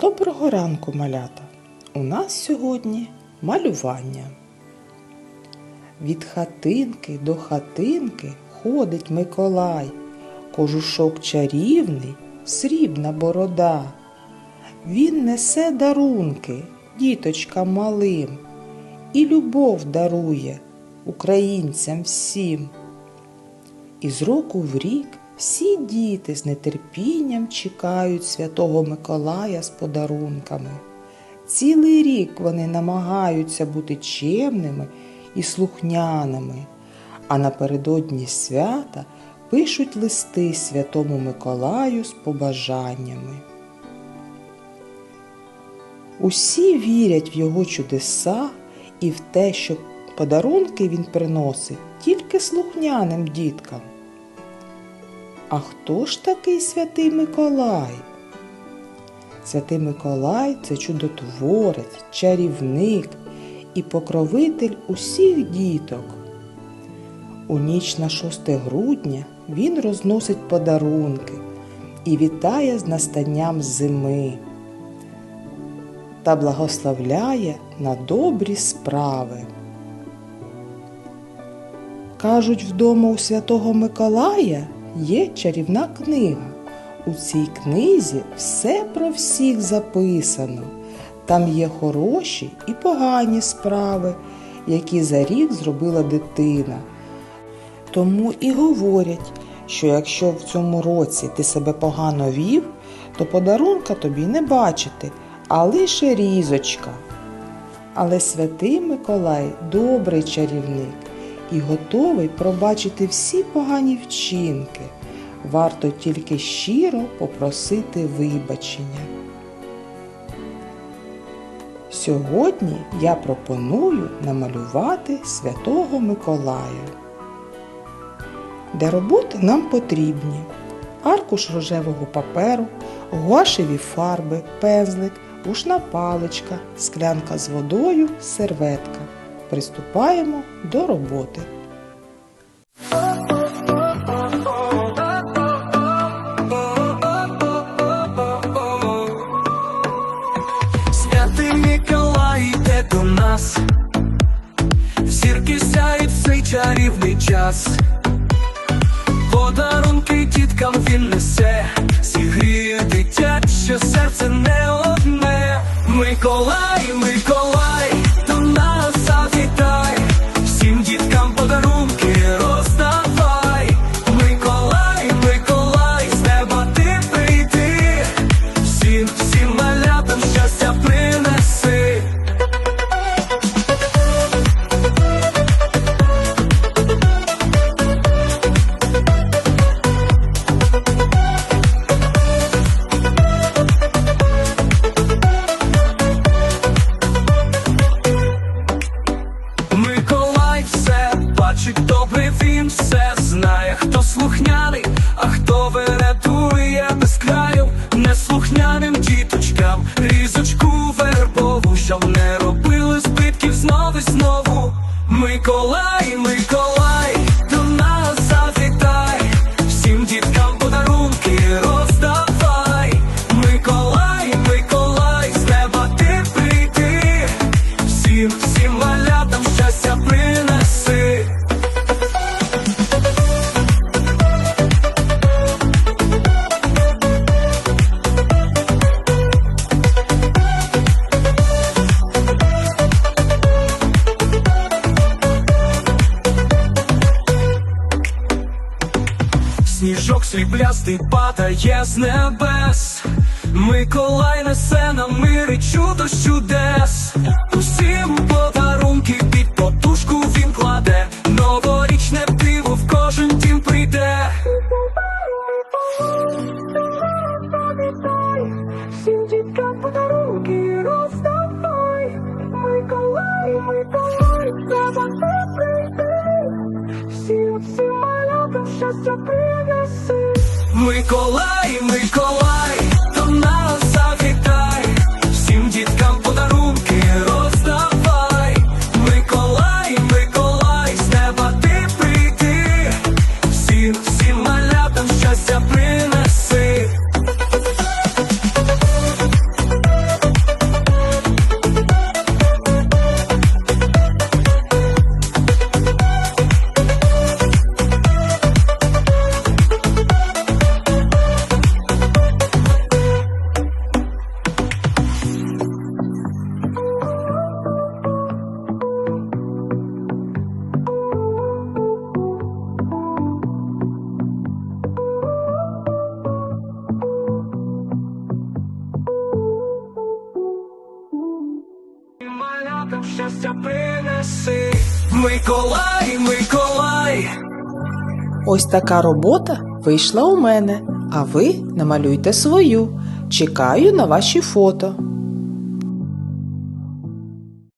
Доброго ранку, малята! У нас сьогодні малювання. Від хатинки до хатинки ходить Миколай, кожушок чарівний, срібна борода. Він несе дарунки діточкам малим і любов дарує українцям всім. І з року в рік всі діти з нетерпінням чекають Святого Миколая з подарунками. Цілий рік вони намагаються бути чемними і слухняними, а напередодні свята пишуть листи Святому Миколаю з побажаннями. Усі вірять в його чудеса і в те, що подарунки він приносить тільки слухняним діткам. А хто ж такий святий Миколай? Святий Миколай це чудотворець, чарівник і покровитель усіх діток. У ніч на 6 грудня він розносить подарунки і вітає з настанням зими та благословляє на добрі справи. Кажуть, вдома у Святого Миколая є чарівна книга. У цій книзі все про всіх записано. Там є хороші і погані справи, які за рік зробила дитина. Тому і говорять, що якщо в цьому році ти себе погано вів, то подарунка тобі не бачити, а лише різочка. Але святий Миколай добрий чарівник і готовий пробачити всі погані вчинки. Варто тільки щиро попросити вибачення. Сьогодні я пропоную намалювати Святого Миколая. Для роботи нам потрібні аркуш рожевого паперу, гуашеві фарби, пензлик, ушна паличка, склянка з водою, серветка. Приступаємо до роботи. Святий Миколай йде до нас, зірки сяють в цей чарівний час, подарунки діткам він несе, зігріє Сніжок сріблястий падає з небес. Миколай несе нам мир і чудо чудес. Усім подарунки під подушку він кладе. Новорічне диво в кожен дім прийде. Всім діткам подарунки роздавай. Миколай, Миколай, треба ти прийти. Всім, всім малятам щастя принеси. Миколай, Миколай, щастя принеси, Миколай, Миколай. Ось така робота вийшла у мене, а ви намалюйте свою. Чекаю на ваші фото.